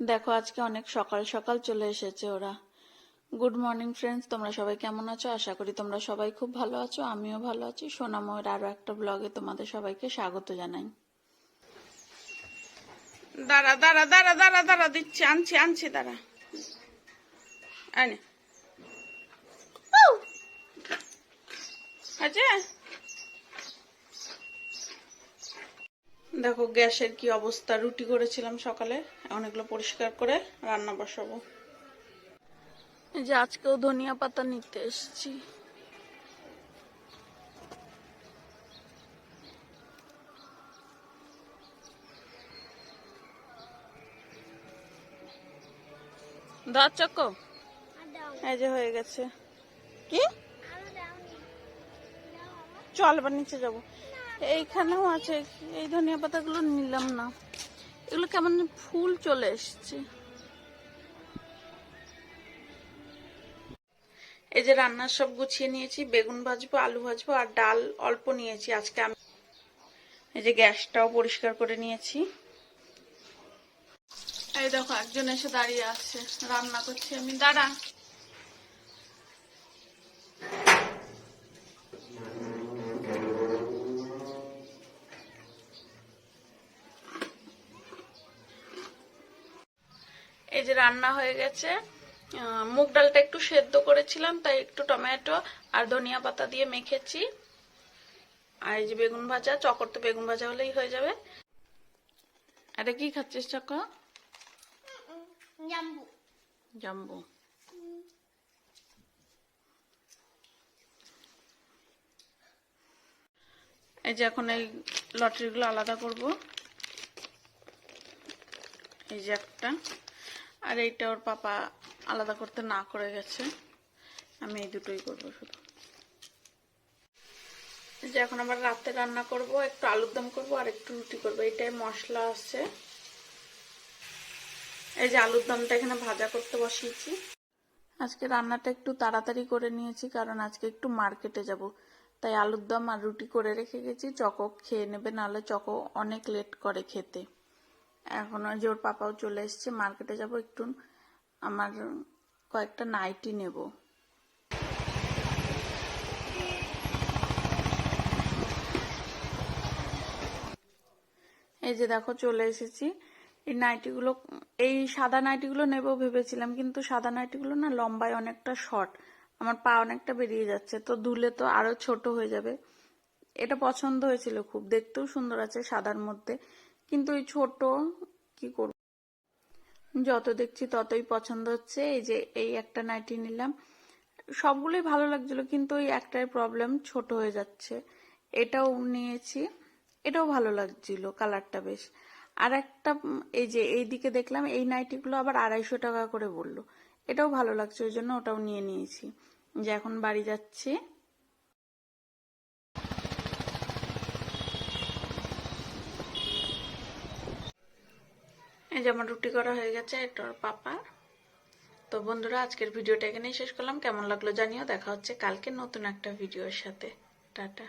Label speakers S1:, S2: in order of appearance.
S1: দেখো, আজকে অনেক সকাল সকাল চলে এসেছে ওরা। গুড মর্নিং ফ্রেন্ডস তোমরা সবাই কেমন আছো? আশা করি তোমরা সবাই খুব ভালো আছো, আমিও ভালো আছি। সোনাময়ের আরও একটা ব্লগে তোমাদের সবাইকে স্বাগত জানাই।
S2: দাঁড়া দাঁড়া দাঁড়া দাঁড়া দাঁড়া, দিচ্ছি, আনছি আনছি, দাঁড়া। আনে আছে? দেখো গ্যাসের কি অবস্থা? রুটি করেছিলাম সকালে এখন এগুলো পরিষ্কার করে রান্না বসাবো।
S1: এই যে আজকেও ধনিয়া পাতা নিতে এসেছি।
S2: এই যে হয়ে গেছে। কি? চল এবার নিচে যাব।
S1: এইখানেও আছে। এই ধনিয়া পাতাগুলো নিলাম না। এগুলো কেমন ফুল চলে এসছে।
S2: এই যে রান্নার সব গুছিয়ে নিয়েছি, বেগুন ভাজবো, আলু ভাজবো আর ডাল অল্প নিয়েছি। আজকে আমি এই যে গ্যাসটাও পরিষ্কার করে নিয়েছি।
S1: এই দেখো, একজন এসে দাঁড়িয়ে আছে। রান্না করছি আমি। দাঁড়া।
S2: এই যে রান্না হয়ে গেছে মুগ ডালটা একটু সেদ্ধ করেছিলাম তাই একটু টমেটো আর ধনিয়া পাতা দিয়ে মেখেছি। আর এই যে বেগুন ভাজা চকর তো বেগুন ভাজা হলেই হয়ে যাবে।
S1: এটা কি খাচ্ছিস চক্কা
S3: জাম্বু।
S1: জাম্বু।
S2: এই যে এখন এই লটারিগুলো আলাদা করব। এই যে একটা। আর এইটা ওর পাপা আলাদা করতে না করে গেছে। আমি এই দুটোই করব শুধু। যে এখন আবার রাতে রান্না করব, একটু আলুর দম করব আর একটু রুটি করব। এটাই মশলা আছে। এই যে আলুর দমটা এখানে ভাজা করতে বসিয়েছি।
S1: আজকে রান্নাটা একটু তাড়াতাড়ি করে নিয়েছি কারণ আজকে একটু মার্কেটে যাব। তাই আলুর দম আর রুটি করে রেখে গেছি। চকো খেয়ে নেবে, নাহলে চকো অনেক লেট করে খেতে। এখন ওই যে ওর পাপাও চলে এসছে মার্কেটে যাব একটু। আমার কয়েকটা নাইটি নেব। এই যে দেখো, চলে এসেছি। এই নাইটিগুলো এই সাদা নাইটিগুলো নেব ভেবেছিলাম, কিন্তু সাদা নাইটিগুলো না লম্বায় অনেকটা শর্ট আমার পা অনেকটা বেরিয়ে যাচ্ছে, তো ধুলে তো আরও ছোট হয়ে যাবে। এটা পছন্দ হয়েছিল খুব, দেখতেও সুন্দর আছে সাদার মধ্যে। কিন্তু এই ছোট, কি করব? যত দেখছি ততই পছন্দ হচ্ছে। এই যে এই একটা নাইটি নিলাম। সবগুলোই ভালো লাগছিল, কিন্তু ওই একটাই প্রবলেম ছোট হয়ে যাচ্ছে। এটাও নিয়েছি। এটাও ভালো লাগছিল কালারটা বেশ। আর একটা এই যে এই দিকে দেখলাম, এই নাইটিগুলো আবার আড়াইশো টাকা করে বলল। এটাও ভালো লাগছে, ওই জন্য ওটাও নিয়ে নিয়েছি। যে এখন বাড়ি যাচ্ছি।
S2: যে আমার রুটি করা হয়ে গেছে, এটা ওর পাপা। তো বন্ধুরা, আজকের ভিডিওটা এখানেই শেষ করলাম। কেমন লাগল জানিও। দেখা হচ্ছে কালকে নতুন একটা ভিডিওর সাথে। টাটা।